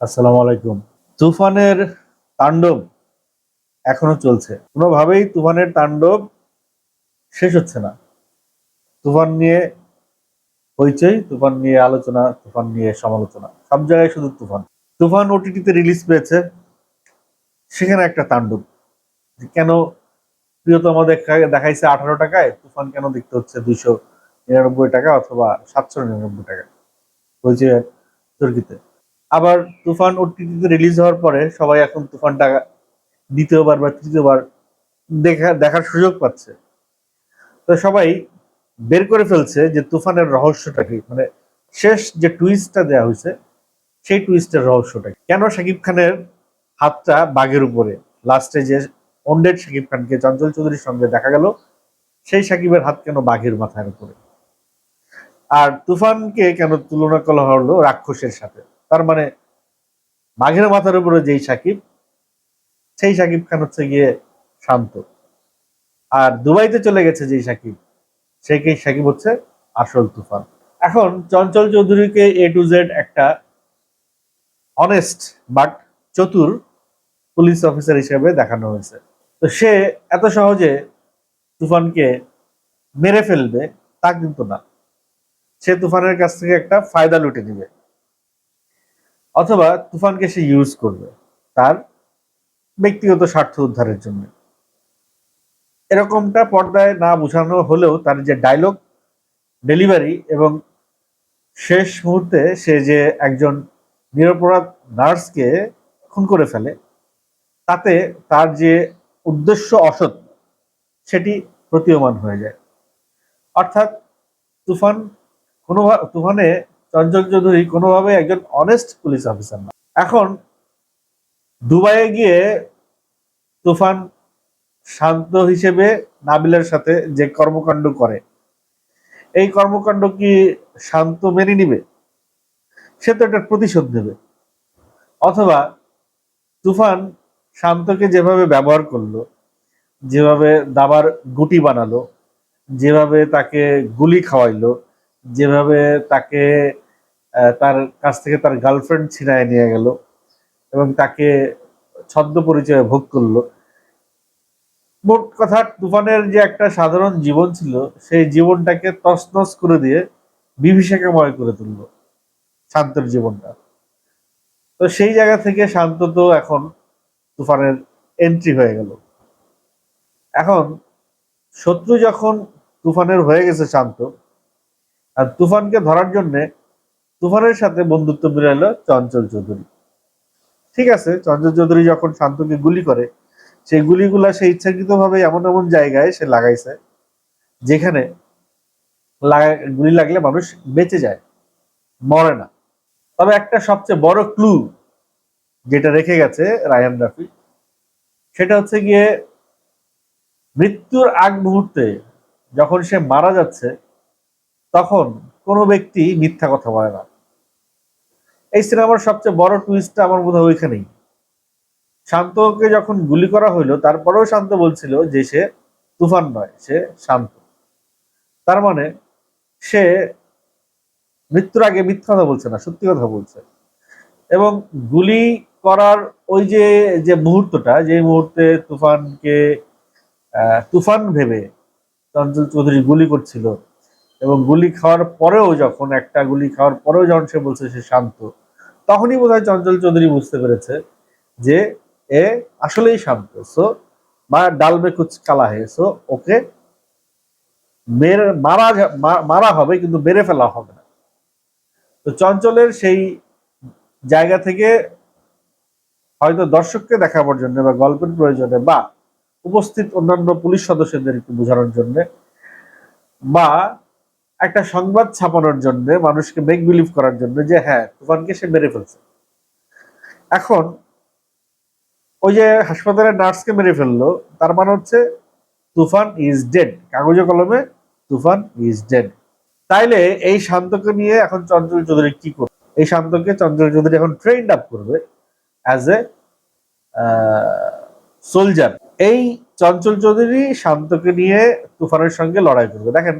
আসসালামু আলাইকুম। তুফানের তাণ্ডব এখনও চলছে। কোনোভাবেই তুফানের তাণ্ডব শেষ হচ্ছে না। তুফান নিয়ে হইচই, তুফান নিয়ে আলোচনা, তুফান নিয়ে সমালোচনা। সব জায়গায় শুধু তুফান। তুফান ওটিটিতে রিলিজ পেয়েছে। সেখানে একটা তাণ্ডব। কেন প্রিয়তমা দেখা, দেখাইছে আঠারো টাকায়, তুফান কেন দেখতে হচ্ছে দুইশো নিরানব্বই টাকা অথবা সাতশো নিরানব্বই টাকা হয়েছে তুর্কিতে। আবার তুফান ওটিটিতে রিলিজ হওয়ার পরে সবাই এখন তুফানটা দ্বিতীয়বার বা তৃতীয়বার দেখা, দেখার সুযোগ পাচ্ছে। তো সবাই বের করে ফেলছে যে তুফানের রহস্যটা কি। মানে শেষ যে টুইস্টটা দেওয়া হয়েছে, সেই টুইস্টের রহস্যটা কেন শাকিব খানের হাতটা বাঘের উপরে? লাস্টে যে অন্ডেড শাকিব খানকে চঞ্চল চৌধুরীর সঙ্গে দেখা গেল, সেই শাকিবের হাত কেন বাঘের মাথার উপরে? আর তুফানকে কেন তুলনা করা হলো রাক্ষসের সাথে? তার মানে বাঘের মাথার উপরে যেই সাকিব, সেই সাকিব খান হচ্ছে গিয়ে শান্ত। আর দুবাইতে চলে গেছে যেই সাকিব সেই সাকিব হচ্ছে আসল তুফান। এখন চঞ্চল চৌধুরীকে এ টু জেড একটা অনেস্ট বাট চতুর পুলিশ অফিসার হিসেবে দেখানো হয়েছে। তো সে এত সহজে তুফানকে মেরে ফেলবে, তা কিন্তু না। সে তুফানের কাছ থেকে একটা ফায়দা লুটে নিবে। অথবা তুফানকে সে ইউজ করবে তার ব্যক্তিগত স্বার্থ উদ্ধারের জন্য। এরকমটা পর্দায় না বোঝানো হলেও তার যে ডায়লগ ডেলিভারি এবং শেষ মুহূর্তে সে যে একজন নিরপরাধ নার্সকে খুন করে ফেলে, তাতে তার যে উদ্দেশ্য অসৎ, সেটি প্রতীয়মান হয়ে যায়। অর্থাৎ তুফান কোনো তুফানে চঞ্চল চৌধুরী কোনোভাবে একজন অনেস্ট পুলিশ অফিসার না। এখন দুবাইয়ে গিয়ে তুফান শান্ত হিসেবে নাবিলের সাথে যে কর্মকাণ্ড করে, এই কর্মকাণ্ড কি শান্ত মেনে নিবে? সে তো একটা প্রতিশোধ নেবে। অথবা তুফান শান্তকে যেভাবে ব্যবহার করল, যেভাবে দাবার গুটি বানালো, যেভাবে তাকে গুলি খাওয়াইলো যেভাবে তাকে তার কাছ থেকে তার গার্লফ্রেন্ড ছিনায় নিয়ে গেল এবং তাকে ছদ্ম পরিচয়ে ভোগ করল। মোট কথা, তুফানের যে একটা সাধারণ জীবন ছিল, সেই জীবনটাকে তছনছ করে দিয়ে বিভীষিকাময় করে তুললো শান্তর জীবনটা। তো সেই জায়গা থেকে শান্ত তো এখন তুফানের এন্ট্রি হয়ে গেল। এখন শত্রু যখন তুফানের হয়ে গেছে শান্ত আর তুফানকে ধরার জন্য তুফানের সাথে বন্ধুত্ব মিলাইলো চঞ্চল চৌধুরী। ঠিক আছে, চঞ্চল চৌধুরী যখন শান্তকে গুলি করে, সেই গুলিগুলা সে ইচ্ছাকৃত ভাবে এমন এমন জায়গায় সে লাগাইছে, যেখানে গুলি লাগলে মানুষ বেঁচে যায়, মরে না। তবে একটা সবচেয়ে বড় ক্লু যেটা রেখে গেছে রায়ান রাফি, সেটা হচ্ছে গিয়ে মৃত্যুর আগ মুহূর্তে যখন সে মারা যাচ্ছে তখন কোনো ব্যক্তি মিথ্যা কথা বলে না। এই সিনেমার সবচেয়ে বড় টুইস্টটা আমার বোধ হয় ওইখানেই। শান্তকে যখন গুলি করা হইল, তারপরেও শান্ত বলছিল যে সে তুফান নয়, সে শান্ত। তার মানে সে মৃত্যুর আগে মিথ্যা কথা বলছে না, সত্যি কথা বলছে। এবং গুলি করার ওই যে যে মুহূর্তটা, যে মুহূর্তে তুফানকে তুফান ভেবে চঞ্চল চৌধুরী গুলি করছিল এবং গুলি খাওয়ার পরেও যখন, একটা গুলি খাওয়ার পরেও যখন সে বলছে সে শান্ত, তখনই বোধহয় চঞ্চল চৌধুরী বুঝতে পেরেছে যে এ আসলেই শান্ত। সো মে কুচ কালা হে। সো ওকে মেরে, মারা মারা হবে কিন্তু মেরে ফেলা হবে না। তো চঞ্চলের সেই জায়গা থেকে হয়তো দর্শককে দেখাবার জন্য বা গল্পের প্রয়োজনে বা উপস্থিত অন্যান্য পুলিশ সদস্যদের একটু বোঝানোর জন্য বা একটা সংবাদ ছাপানোর জন্য, মানুষকে মেক বিলিভ করার জন্য যে হ্যাঁ তুফানকে সে মেরে ফেলছে। এখন, ওই যে হাসপাতালের নার্সকে মেরে ফেলল, তার মানে হচ্ছে তুফান ইজ ডেড কাগজে কলমে, তুফান ইজ ডেড তাইলে এই শান্তকে নিয়ে এখন চঞ্চল চৌধুরী কি করবে? এই শান্তকে চঞ্চল চৌধুরী এখন ট্রেন্ড আপ করবে অ্যাজ এ সোলজার এই চঞ্চল চৌধুরী শান্তকে নিয়ে তুফানের সঙ্গে লড়াই করবে। দেখেন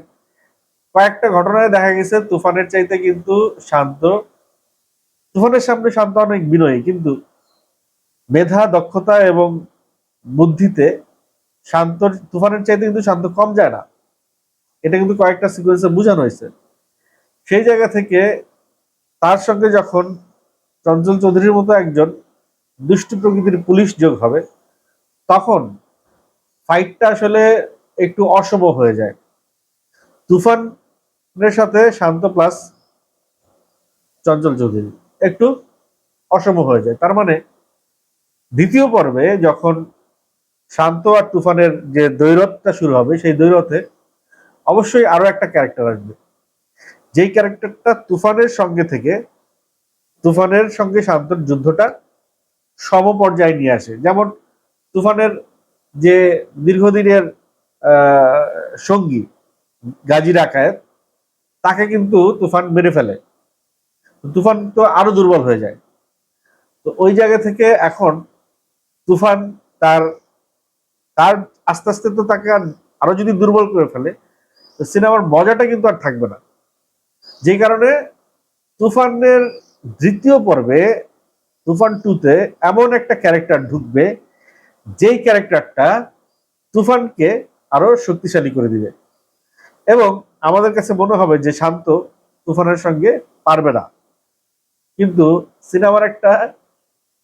কয়েকটা ঘটনায় দেখা গেছে, তুফানের চাইতে কিন্তু শান্ত। তুফানের সামনে শান্ত অনেক বিনয়ী, কিন্তু মেধা, দক্ষতা এবং বুদ্ধিতে শান্ত, তুফানের চাইতে কিন্তু শান্ত কম যায় না। এটা কিন্তু কয়েকটা সিকোয়েন্সে বোঝানো হয়েছে। সেই জায়গা থেকে তার সঙ্গে যখন চঞ্চল চৌধুরীর মতো একজন দুষ্টু প্রকৃতির পুলিশ যোগ হবে, তখন ফাইটটা আসলে একটু অশুভ হয়ে যায়। তুফানের সাথে শান্ত প্লাস চঞ্চল চৌধুরী। একটু অসম হয়ে যায়। তার মানে দ্বিতীয় পর্বে যখন শান্ত আর তুফানের যে দৈরথটা শুরু হবে, সেই দৈরথে অবশ্যই আরও একটা ক্যারেক্টার আসবে। যেই ক্যারেক্টারটা তুফানের সঙ্গে থেকে তুফানের সঙ্গে শান্তর যুদ্ধটা সমপর্যায়ে নিয়ে আসে। যেমন তুফানের যে দীর্ঘদিনের সঙ্গী গাজী রাকায়েত, তাকে কিন্তু তুফান মেরে ফেলে। তুফান তো আরও দুর্বল হয়ে যায়। তো ওই জায়গা থেকে এখন তুফান তার তার আস্তে আস্তে তো তাকে আরও যদি দুর্বল করে ফেলে, তো সিনেমার মজাটা কিন্তু আর থাকবে না। যেই কারণে তুফানের দ্বিতীয় পর্বে, তুফান টুতে এমন একটা ক্যারেক্টার ঢুকবে, যেই ক্যারেক্টারটা তুফানকে আরও শক্তিশালী করে দিবে। এবং আমাদের কাছে মনে হবে যে শান্ত তুফানের সঙ্গে পারবে না। কিন্তু সিনেমার একটা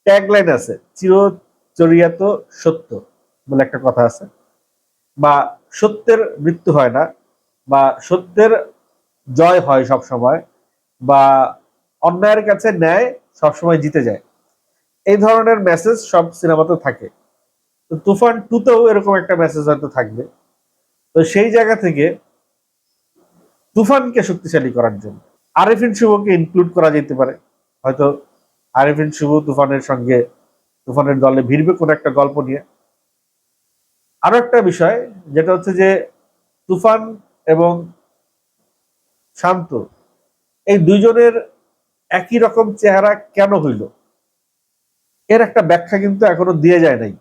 ট্যাগলাইন আছে, চিরচরিয়াত সত্য বলে একটা কথা আছে। বা সত্যের মৃত্যু হয় না, বা সত্যের জয় হয় সব সময় বা অন্যায়ের কাছে ন্যায় সবসময় জিতে যায়। এই ধরনের মেসেজ সব সিনেমাতে থাকে। তো তুফান টুতেও এরকম একটা মেসেজ হয়তো থাকবে। তো সেই জায়গা থেকে তুফানকে শক্তিশালী করার জন্য। আরিফিন শুভকে ইনক্লুড করা যেতে পারে। হয়তো আরিফিন শুভ তুফানের সঙ্গে তুফানের দলে ভিড়বে কোনো একটা গল্প নিয়ে। আরও একটা বিষয়, যেটা হচ্ছে যে তুফান এবং শান্ত, এই দুইজনের একই রকম চেহারা কেন হইল? এর একটা ব্যাখ্যা কিন্তু এখনও দিয়ে যায় নাই।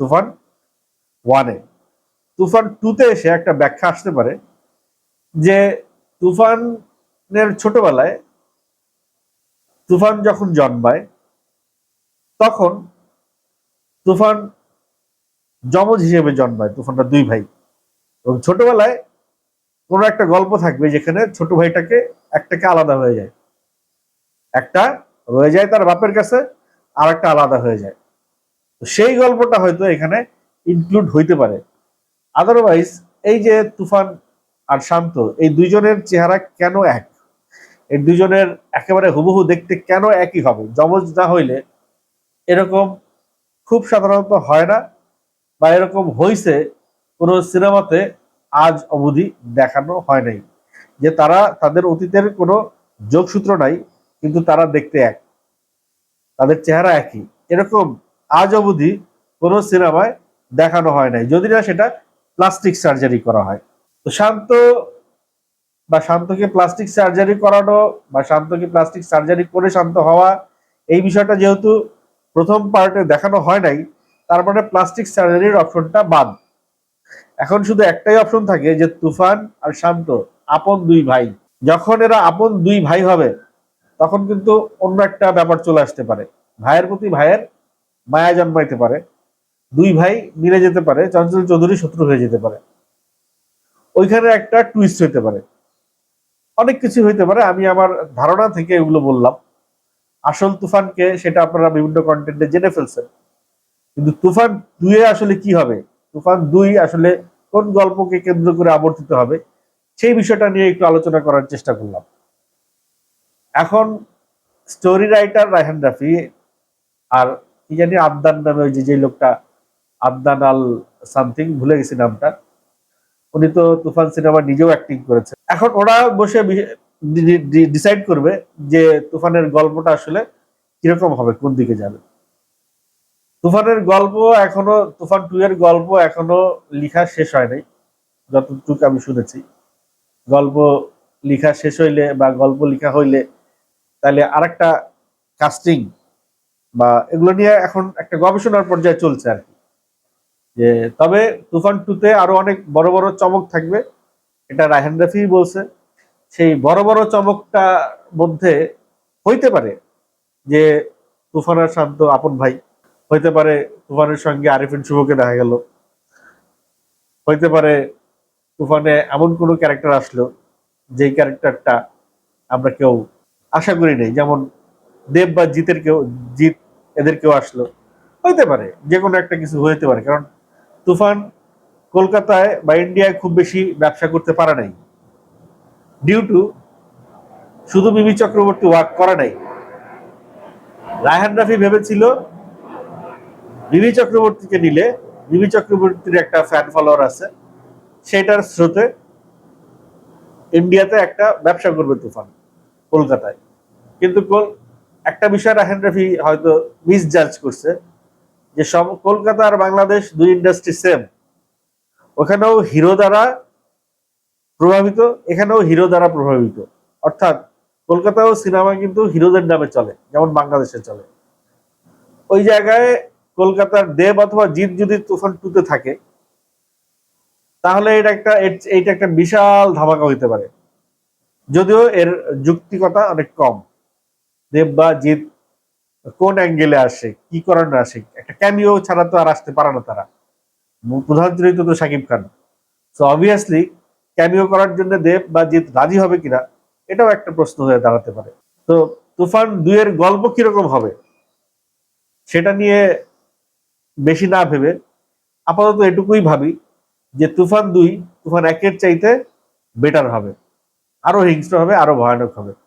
তুফান ওয়ানে তুফান টুতে এসে একটা ব্যাখ্যা আসতে পারে। যে তুফানের ছোটবেলায় তুফান যখন জন্মায়, তখন তুফান যমজ হিসেবে জন্মায়, তুফানটা দুই ভাই। এবং ছোটবেলায় কোনো একটা গল্প থাকবে যেখানে ছোট ভাইটাকে, একটাকে আলাদা হয়ে যায়। একটা রয়ে যায় তার বাপের কাছে আর একটা আলাদা হয়ে যায়। তো সেই গল্পটা হয়তো এখানে ইনক্লুড হইতে পারে। আদারওয়াইজ এই যে তুফান আর শান্ত, এই দুইজনের চেহারা কেন এক? এই দুজনের একেবারে হুবহু দেখতে কেন একই হবে? যমজ না হইলে এরকম খুব সাধারণত হয় না বা এরকম হইছে কোনো সিনেমাতে আজ অবধি দেখানো হয় নাই। যে তারা তাদের অতীতের কোনো যোগসূত্র নাই, কিন্তু তারা দেখতে এক। তাদের চেহারা একই। এরকম আজ অবধি কোনো সিনেমায় দেখানো হয় নাই। যদি না সেটা প্লাস্টিক সার্জারি করা হয়। তো শান্ত বা শান্তকে প্লাস্টিক সার্জারি করানো বা শান্তকে প্লাস্টিক সার্জারি করে শান্ত হওয়া, এই বিষয়টা যেহেতু প্রথম পার্টে দেখানো হয় নাই, তার মানে প্লাস্টিক সার্জারির অপশনটা বাদ। এখন শুধু একটাই অপশন থাকে যে তুফান আর শান্ত, আপন দুই ভাই। যখন এরা আপন দুই ভাই হবে, তখন কিন্তু অন্য একটা ব্যাপার চলে আসতে পারে। ভাইয়ের প্রতি ভাইয়ের মায়া জন্মাইতে পারে, দুই ভাই মিলে যেতে পারে, চঞ্চল চৌধুরী শত্রু হয়ে যেতে পারে। ওইখানে একটা টুইস্ট হইতে পারে। অনেক কিছু হইতে পারে। আমি আমার ধারণা থেকে এগুলো বললাম। আসল তুফানকে সেটা আপনারা বিভিন্ন কন্টেন্টে জেনে ফেলছেন। কিন্তু তুফান দুয়ে আসলে কি হবে? তুফান দুই আসলে কোন গল্পকে কেন্দ্র করে আবর্তিত হবে? সেই বিষয়টা নিয়ে একটু আলোচনা করার চেষ্টা করলাম। এখন স্টোরি রাইটার রায়হান রাফি আর কি জানি আবদান নামে ওই যে লোকটা আবদান আল সামথিং ভুলে গেছি নামটা। উনি তো তুফান সিনেমা নিজেও অ্যাক্টিং করেছে। এখন ওরা বসে ডিসাইড করবে যে তুফানের গল্পটা আসলে কীরকম হবে, কোন দিকে যাবে। তুফানের গল্প এখনও, তুফান টু এর গল্প এখনও লিখা শেষ হয় নাই, যতটুকু আমি শুনেছি। গল্প লিখা শেষ হইলে বা গল্প লিখা হইলে তাহলে আরেকটা কাস্টিং বা এগুলো নিয়ে এখন একটা গবেষণার পর্যায়ে চলছে আর কি। যে, তবে তুফান টুতে আরও অনেক বড় বড় চমক থাকবে। এটা রায়হান রাফি বলছে। সেই বড় বড় চমকটা মধ্যে হইতে পারে যে তুফানের শান্ত আপন ভাই। হইতে পারে তুফানের সঙ্গে আরিফিন শুভকে দেখা গেল। হইতে পারে তুফানে এমন কোনো ক্যারেক্টার আসলো, যেই ক্যারেক্টারটা আমরা কেউ আশা করি নাই। যেমন দেব বা জিতের কেউ, জিত এদের কেউ আসলো। হইতে পারে যে কোনো একটা কিছু হইতে পারে। কারণ তুফান কলকাতায় বা ইন্ডিয়ায় খুব বেশি ব্যবসা করতে পারে নাই। ডিউ টু শুধু মিমি চক্রবর্তী ওয়ার্ক করে নাই। রায়হান রাফি ভেবেছিল মিমি চক্রবর্তীকে নিলে মিমি চক্রবর্তীর একটা ফ্যান ফলোয়ার আছে, সেটার স্রোতে ইন্ডিয়াতে একটা ব্যবসা করবে তুফান কলকাতায়। কিন্তু একটা বিষয় রাহেন রাফি হয়তো মিস জাজ করছে। যে সব কলকাতা আর বাংলাদেশ দুই ইন্ডাস্ট্রি সেম ওখানেও হিরো দ্বারা প্রভাবিত, এখানেও হিরো দ্বারা প্রভাবিত। অর্থাৎ কলকাতাও সিনেমা কিন্তু হিরোদের নামে চলে, যেমন বাংলাদেশে চলে। ওই জায়গায় কলকাতার দেব অথবা জিৎ যদি তুফান টুতে থাকে, তাহলে এটা একটা, এইটা একটা বিশাল ধামাকা হইতে পারে। যদিও এর যুক্তিকতা অনেক কম। দেব বা জিৎ কোন অ্যাঙ্গেলে আসে, কি কারণে আসে, একটা ক্যামিও ছাড়া তো আর আসতে পারে না তারা। প্রধান চরিত্র তো Shakib Khan. So obviously cameo করার জন্য দেব বা জিৎ রাজি হবে কিনা, এটাও একটা প্রশ্ন হয়ে দাঁড়াতে পারে। তো, তুফান দুইয়ের গল্প কীরকম হবে, সেটা নিয়ে বেশি না ভেবে আপাতত এটুকুই ভাবি যে তুফান দুই, তুফান একের চাইতে বেটার হবে। আরও হিংস্র হবে, আরও ভয়ানক হবে।